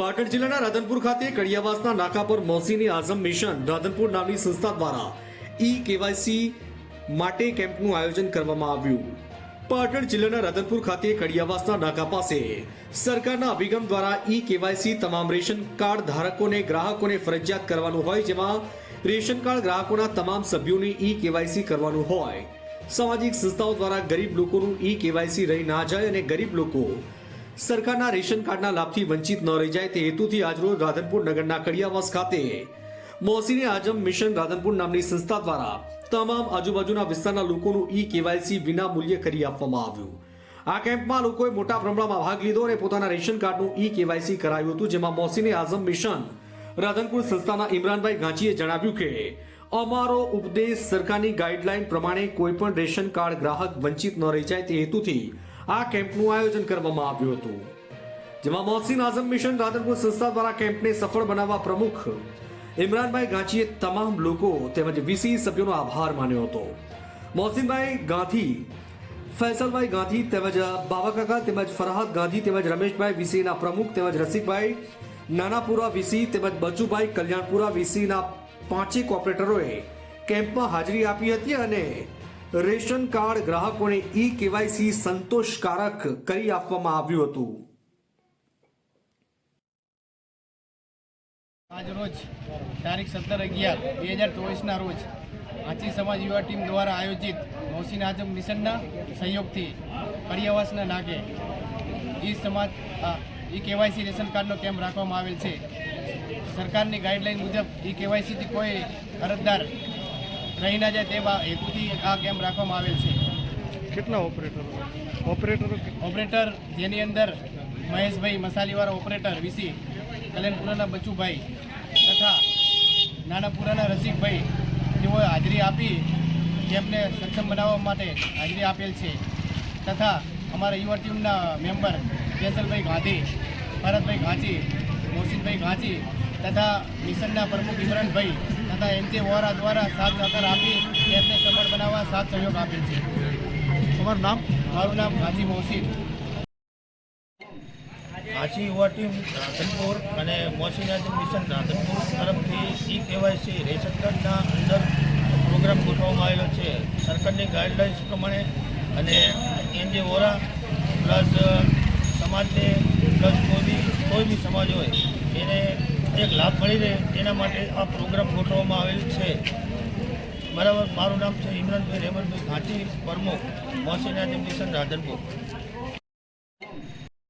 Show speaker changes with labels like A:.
A: પાટણ જિલ્લાના રાધનપુર ખાતે કડિયાવાસના નાકા પર મોસીની આઝમ મિશન રાધનપુર નામની સંસ્થા દ્વારા ઈ કેવાયસી માટે કેમ્પનું આયોજન કરવામાં આવ્યું. પાટણ જિલ્લાના રાધનપુર ખાતે કડિયાવાસના નાકા પાસે સરકારના અભિગમ દ્વારા ઈ કેવાયસી તમામ રેશન કાર્ડ ધારકોને, ગ્રાહકોને ફરજિયાત કરવાનું હોય જેમાં રેશન કાર્ડ ગ્રાહકોના તમામ સભ્યોની ઈ કેવાયસી કરવાનું હોય. સામાજિક સંસ્થાઓ દ્વારા ગરીબ લોકોનું ઈ કેવાયસી રહી ના જાય અને ગરીબ લોકો સરકારના રેશન કાર્ડના લાભથી વંચિત ન રહી જાય તે હેતુથી આજરોજ રાધનપુર નગરના કડિયાવાસ ખાતે મોસીને આજમ મિશન રાધનપુર નામની સંસ્થા દ્વારા તમામ આજુબાજુના વિસ્તારના લોકોનું ઈ કેવાયસી વિના મૂલ્યે કરી આપવામાં આવ્યું. આ કેમ્પમાં લોકોએ મોટા પ્રમાણમાં ભાગ લીધો અને પોતાના રેશન કાર્ડનું ઈ કેવાયસી કરાયું હતું, જેમાં મોસીને આઝમ મિશન રાધનપુર સંસ્થાના ઇમરાનભાઈ ગાંચીએ જણાવ્યું કે, અમારો ઉપદેશ સરકારની ગાઈડલાઈન પ્રમાણે કોઈ પણ રેશન કાર્ડ ગ્રાહક વંચિત ન રહી જાય તે હેતુથી આ કેમ્પનું આયોજન કરવામાં આવ્યું હતું, જેમાં મોહસિન આઝમ મિશન રાધનપુર સંસ્થા દ્વારા કેમ્પને સફળ બનાવવા પ્રમુખ ઇમરાનભાઈ ગાંચીએ તમામ લોકો તેમજ વીસી સભ્યોનો આભાર માન્યો હતો. મોહસિનભાઈ ગાંધી, ફૈસલભાઈ ગાંધી તેમજ બાબાકાકા તેમજ ફરહાદ ગાંધી તેમજ રમેશભાઈ વીસીના પ્રમુખ તેમજ રસિકભાઈ, નાનાપુરા વીસી તેમજ બચુભાઈ કલ્યાણપુરા વીસીના પાંચેક ઓપરેટરોએ કેમ્પમાં હાજરી આપી હતી અને રેશન કાર્ડ ગ્રાહકોને ઈ કેવાયસી સંતોષકારક કરી આપવામાં આવ્યું હતું.
B: આજરોજ તારીખ સત્તર અગિયાર, બે હજાર ચોવીસના રોજ આચી સમાજ યુવા ટીમ દ્વારા આયોજિત મોસીન આઝમ મિશનના સહયોગથી કડિયાવાસના નાગે ઈ સમાજ ઈ કેવાયસી રેશન કાર્ડનો કેમ્પ રાખવામાં આવેલ છે. સરકારની ગાઈડલાઈન મુજબ ઈ કેવાયસીથી કોઈ અરજદાર રહી ના જાય તે હેતુથી આ કેમ્પ રાખવામાં આવેલ છે.
C: કેટલા ઓપરેટરો? ઓપરેટરો
B: ઓપરેટર જેની અંદર મહેશભાઈ મસાલીવાળા ઓપરેટર વીસી કલ્યાણપુરાના બચુભાઈ તથા નાનાપુરાના રસિકભાઈ તેઓએ હાજરી આપી કેમ્પને સક્ષમ બનાવવા માટે હાજરી આપેલ છે. તથા અમારા યુવા ટીમના મેમ્બર કેસલભાઈ ગાંધી ભરતભાઈ ઘાંચી મોહસિનભાઈ ઘાંચી તથા મિશનના પ્રમુખ ઇમરાનભાઈ તથા એમ વોરા દ્વારા સાથ સહકાર આપી તેમને સફળ બનાવવા સાથ સહયોગ આપેલ છે.
C: તમારું નામ?
B: મારું નામ હાજી મોહસિન.
D: આછી યુવા ટીમ રાધનપુર અને મોસીનાથ મિશન રાધનપુર તરફથી ઈ કેવાયસી રેશન કાર્ડના અંદર પ્રોગ્રામ ગોઠવવામાં આવેલો છે. સરકારની ગાઈડલાઇન્સ પ્રમાણે અને એનજી વોરા પ્લસ સમાજને પ્લસ કોઈ બી કોઈ બી સમાજ હોય, એને એક લાભ મળી રહે તેના માટે આ પ્રોગ્રામ ગોઠવવામાં આવેલ છે. બરાબર, મારું નામ છે ઇમરાનભાઈ રેમનભાઈ ઘાંચી પ્રમુખ મોસીનાથ મિશન રાધનપુર